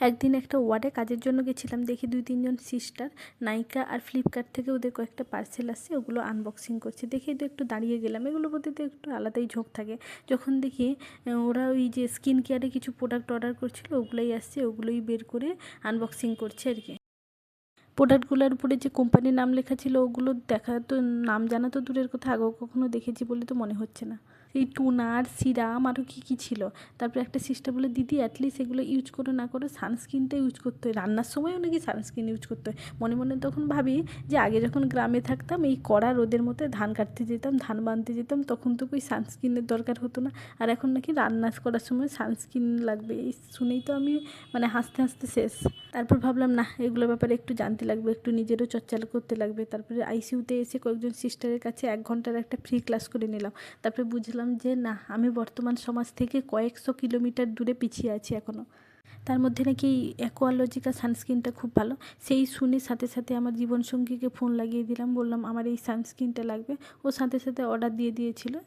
একদিন একটা ওয়ার্ডে কাজের জন্য গেছিলাম, দেখি দুই তিনজন সিস্টার নাইকা আর ফ্লিপকার্ট থেকে ওদের কয়েকটা পার্সেল আসছে, ওগুলো আনবক্সিং করছে। দেখেই তো একটু দাঁড়িয়ে গেলাম এগুলোর প্রতি তো একটু আলাদাই ঝোঁক থাকে। যখন দেখি ওরা ওই যে স্কিন কেয়ারে কিছু প্রোডাক্ট অর্ডার করছিল, ওগুলোই আসছে, ওগুলোই বের করে আনবক্সিং করছে আর কি। প্রোডাক্টগুলোর উপরে যে কোম্পানির নাম লেখা ছিল, ওগুলো দেখা তো, নাম জানা তো দূরের কথা, আগেও কখনো দেখেছি বলে তো মনে হচ্ছে না। এই টুনার, সিরাম আরও কী কী ছিল? তারপরে একটা সিস্টার বলে, দিদি অ্যাটলিস্ট এগুলো ইউজ করো না করো সানস্ক্রিনটা ইউজ করতে হয়। রান্নার সময়ও নাকি সানস্ক্রিন ইউজ করতে হয়। মনে মনে তখন ভাবি যে, আগে যখন গ্রামে থাকতাম, এই কড়া রোদের মধ্যে ধান কাটতে যেতাম, ধান বানতে যেতাম, তখন তো ওই সানস্ক্রিনের দরকার হতো না। আর এখন নাকি রান্না করার সময় সানস্ক্রিন লাগবে। এই শুনেই তো আমি মানে হাসতে হাসতে শেষ। তারপর ভাবলাম না এগুলোর ব্যাপারে একটু জানতে লাগবে, একটু নিজেরও চর্চা করতে লাগবে। তারপরে আইসিইউতে এসে কয়েকজন সিস্টারের কাছে এক ঘণ্টার একটা ফ্রি ক্লাস করে নিলাম। তারপরে বুঝলাম যে, না, আমি বর্তমান সমাজ থেকে কয়েকশো কিলোমিটার দূরে পিছিয়ে আছি এখনও তার মধ্যে নাকি এই অ্যাকোয়ালজিকা সানস্ক্রিনটা খুব ভালো। সেই শুনে সাথে সাথে আমার জীবনসঙ্গীকে ফোন লাগিয়ে দিলাম। বললাম, আমার এই সানস্ক্রিনটা লাগবে। ও সাথে সাথে অর্ডার দিয়ে দিয়েছিল।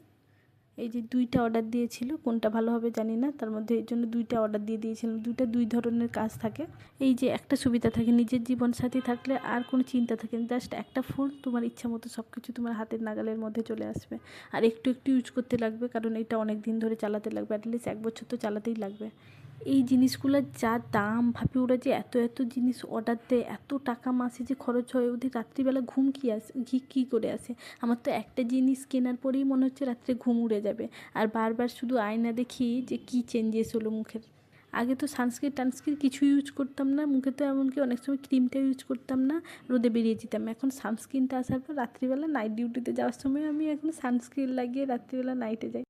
এই যে দুইটা অর্ডার দিয়েছিল, কোনটা ভালো হবে জানি না, তার মধ্যে এই জন্য দুইটা অর্ডার দিয়ে দিয়েছিলাম। দুইটা দুই ধরনের কাজ থাকে। এই যে একটা সুবিধা থাকে, নিজের জীবন সাথী থাকলে আর কোনো চিন্তা থাকে না জাস্ট একটা ফোন তোমার ইচ্ছা মতো সব কিছু তোমার হাতের নাগালের মধ্যে চলে আসবে। আর একটু একটু ইউজ করতে লাগবে, কারণ এটা অনেক দিন ধরে চালাতে লাগবে অ্যাটলিস্ট এক বছর তো চালাতেই লাগবে। এই জিনিসগুলোর যা দাম, ভাবি ওরা যে এত এত জিনিস অর্ডার দেয়, এত টাকা মাসে যে খরচ হয়, ওদের রাত্রিবেলা ঘুম কী আসে, ঘি, কী করে আসে? আমার তো একটা জিনিস কেনার পরেই মনে হচ্ছে রাত্রে ঘুম উড়ে যাবে। আর বারবার শুধু আয়না দেখি যে কী চেঞ্জেস হলো মুখের। আগে তো সানস্ক্রিন টানস্ক্রিন কিছু ইউজ করতাম না, মুখে তো এমনকি অনেক সময় ক্রিমটা ইউজ করতাম না, রোদে বেরিয়ে যেতাম। এখন সানস্ক্রিনটা আসার পর রাত্রিবেলা নাইট ডিউটিতে যাওয়ার সময় আমি এখন সানস্ক্রিন লাগিয়ে রাত্রিবেলা নাইটে যাই।